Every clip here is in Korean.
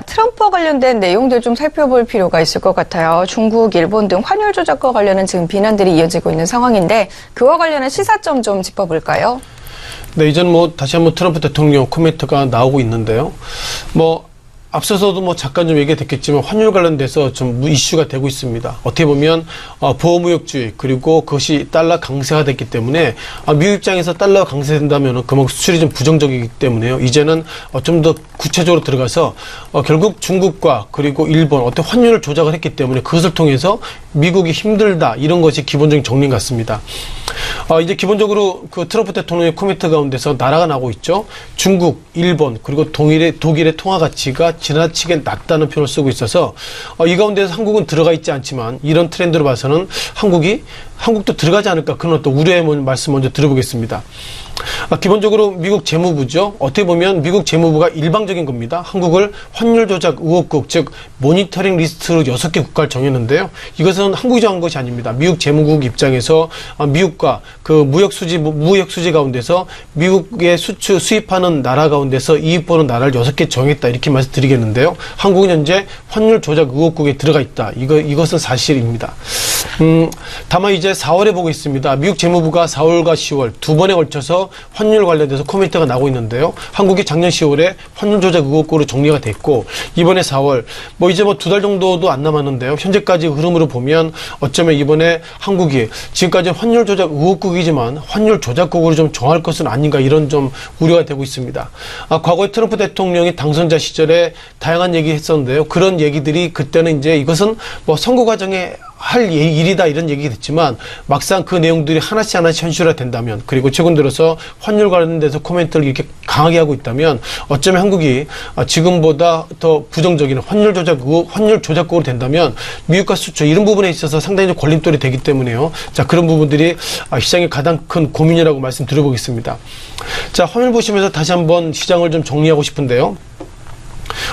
트럼프와 관련된 내용들 좀 살펴볼 필요가 있을 것 같아요. 중국, 일본 등 환율 조작과 관련한 지금 비난들이 이어지고 있는 상황인데 그와 관련한 시사점 좀 짚어볼까요? 네, 이전 뭐 다시 한번 트럼프 대통령 코멘트가 나오고 있는데요. 뭐 앞서서도 뭐 잠깐 좀 얘기가 됐겠지만 환율 관련돼서 좀 이슈가 되고 있습니다. 어떻게 보면 어, 보호무역주의 그리고 그것이 달러 강세가 됐기 때문에 아, 미국 입장에서 달러 강세된다면 그만큼 수출이 좀 부정적이기 때문에요. 이제는 어, 좀 더 구체적으로 들어가서 어, 결국 중국과 그리고 일본 어떤 환율을 조작을 했기 때문에 그것을 통해서 미국이 힘들다 이런 것이 기본적인 정리 같습니다. 어, 이제 기본적으로 그 트럼프 대통령의 코멘트 가운데서 나라가 나오고 있죠. 중국, 일본, 그리고 동일의, 독일의 통화 가치가 지나치게 낮다는 표현을 쓰고 있어서 어, 이 가운데서 한국은 들어가 있지 않지만 이런 트렌드로 봐서는 한국이 한국도 들어가지 않을까 그런 어떤 우려의 먼- 말씀 먼저 들어보겠습니다. 아, 기본적으로 미국 재무부죠. 어떻게 보면 미국 재무부가 일방적인 겁니다. 한국을 환율 조작 의혹국, 즉 모니터링 리스트로 여섯 개 국가를 정했는데요. 이것은 한국이 정한 것이 아닙니다. 미국 재무국 입장에서 아, 미국과 그 무역 수지 무역 수지 가운데서 미국의 수출 수입하는 나라 가운데서 이익 보는 나라를 여섯 개 정했다 이렇게 말씀드리겠는데요. 한국은 현재 환율 조작 의혹국에 들어가 있다. 이거 이것은 사실입니다. 음, 다만 이제 4월에 보고 있습니다. 미국 재무부가 4월과 10월 두 번에 걸쳐서 환율 관련돼서 코멘트가 나오고 있는데요. 한국이 작년 10월에 환율 조작 의혹으로 정리가 됐고 이번에 4월 뭐 이제 뭐 두 달 정도도 안 남았는데요. 현재까지 흐름으로 보면 어쩌면 이번에 한국이 지금까지 환율 조작 의혹국이지만 환율 조작국으로 좀 정할 것은 아닌가 이런 좀 우려가 되고 있습니다. 아, 과거에 트럼프 대통령이 당선자 시절에 다양한 얘기 했었는데요. 그런 얘기들이 그때는 이제 이것은 뭐 선거 과정에 할 예- 일이다 이런 얘기가 됐지만 막상 그 내용들이 하나씩 하나씩 현실화 된다면 그리고 최근 들어서 환율 관련돼서 코멘트를 이렇게 강하게 하고 있다면 어쩌면 한국이 아, 지금보다 더 부정적인 환율 조작 의혹, 환율 조작국으로 된다면 미국과 수출 이런 부분에 있어서 상당히 좀 걸림돌이 되기 때문에요. 자 그런 부분들이 아, 시장의 가장 큰 고민이라고 말씀드려보겠습니다. 자 화면 보시면서 다시 한번 시장을 좀 정리하고 싶은데요.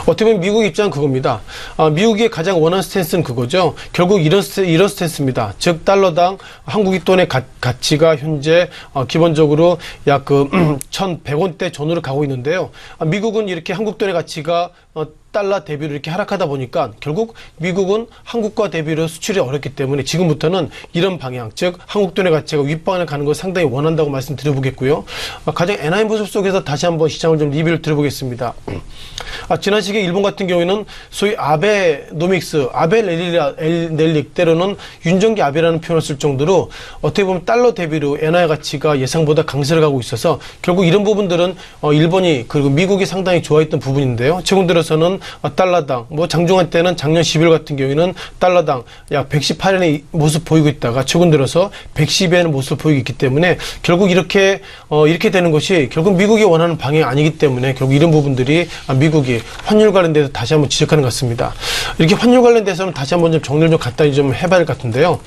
어떻게 보면 미국 입장은 그겁니다. 아, 미국이 가장 원하는 스탠스는 그거죠. 결국 이런, 스탠, 이런 스탠스입니다. 즉, 달러당 한국이 돈의 가, 가치가 현재 어, 기본적으로 약 그 1,100원대 전후로 가고 있는데요. 아, 미국은 이렇게 한국 돈의 가치가 어, 달러 대비로 이렇게 하락하다 보니까 결국 미국은 한국과 대비로 수출이 어렵기 때문에 지금부터는 이런 방향, 즉 한국 돈의 가치가 윗방향을 가는 걸 상당히 원한다고 말씀드려보겠고요. 아, 가장 엔하인 모습 속에서 다시 한번 시장을 좀 리뷰를 드려보겠습니다. 아, 지난 시기에 일본 같은 경우에는 소위 아베 노믹스, 아베 렐릭 때로는 윤정기 아베라는 표현을 쓸 정도로 어떻게 보면 달러 대비로 엔화의 가치가 예상보다 강세를 가고 있어서 결국 이런 부분들은 어, 일본이 그리고 미국이 상당히 좋아했던 부분인데요. 최근 들어서는 어, 달러당 뭐 장중한 때는 작년 10일 같은 경우에는 달러당 약 118엔의 모습 보이고 있다가 최근 들어서 110엔의 모습을 보이고 있기 때문에 결국 이렇게 어, 이렇게 되는 것이 결국 미국이 원하는 방향이 아니기 때문에 결국 이런 부분들이 아, 미국이 환율 관련돼서 다시 한번 지적하는 것 같습니다. 이렇게 환율 관련돼서는 다시 한번 좀 정리를 좀 간단히 좀 해봐야 할 것 같은데요.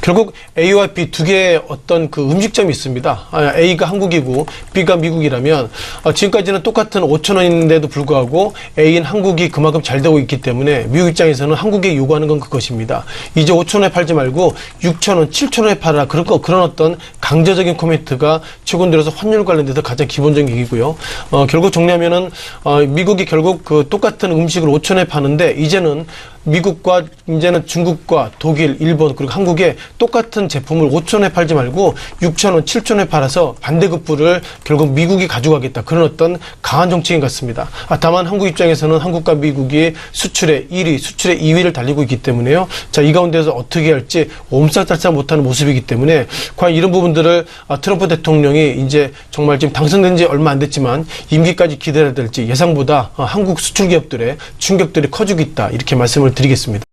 결국 A와 B 두 개의 어떤 그 음식점이 있습니다. 아, A가 한국이고 B가 미국이라면 어, 지금까지는 똑같은 5천 원인데도 불구하고 A인 한국이 그만큼 잘 되고 있기 때문에 미국 입장에서는 한국에 요구하는 건 그것입니다. 이제 5천 원에 팔지 말고 6천 원, 7천 원에 팔아. 그런 거 그런 어떤 강제적인 코멘트가 최근 들어서 환율 관련돼서 가장 기본적인 얘기고요. 어, 결국 정리하면은 어, 미국이 결국 그 똑같은 음식을 5천 원에 파는데 이제는 미국과 이제는 중국과 독일, 일본 그리고 한국에 똑같은 제품을 5천원에 팔지 말고 6천원, 7천원에 팔아서 반대급부를 결국 미국이 가져가겠다. 그런 어떤 강한 정책인 것 같습니다. 아, 다만 한국 입장에서는 한국과 미국이 수출의 1위, 수출의 2위를 달리고 있기 때문에요. 자, 이 가운데서 어떻게 할지 옴싹달싹 못하는 모습이기 때문에 과연 이런 부분들 을 아, 트럼프 대통령이 이제 정말 지금 당선된 지 얼마 안 됐지만 임기까지 기다려야 될지 예상보다 어, 한국 수출 기업들의 충격들이 커지고 있다. 이렇게 말씀을 드리겠습니다.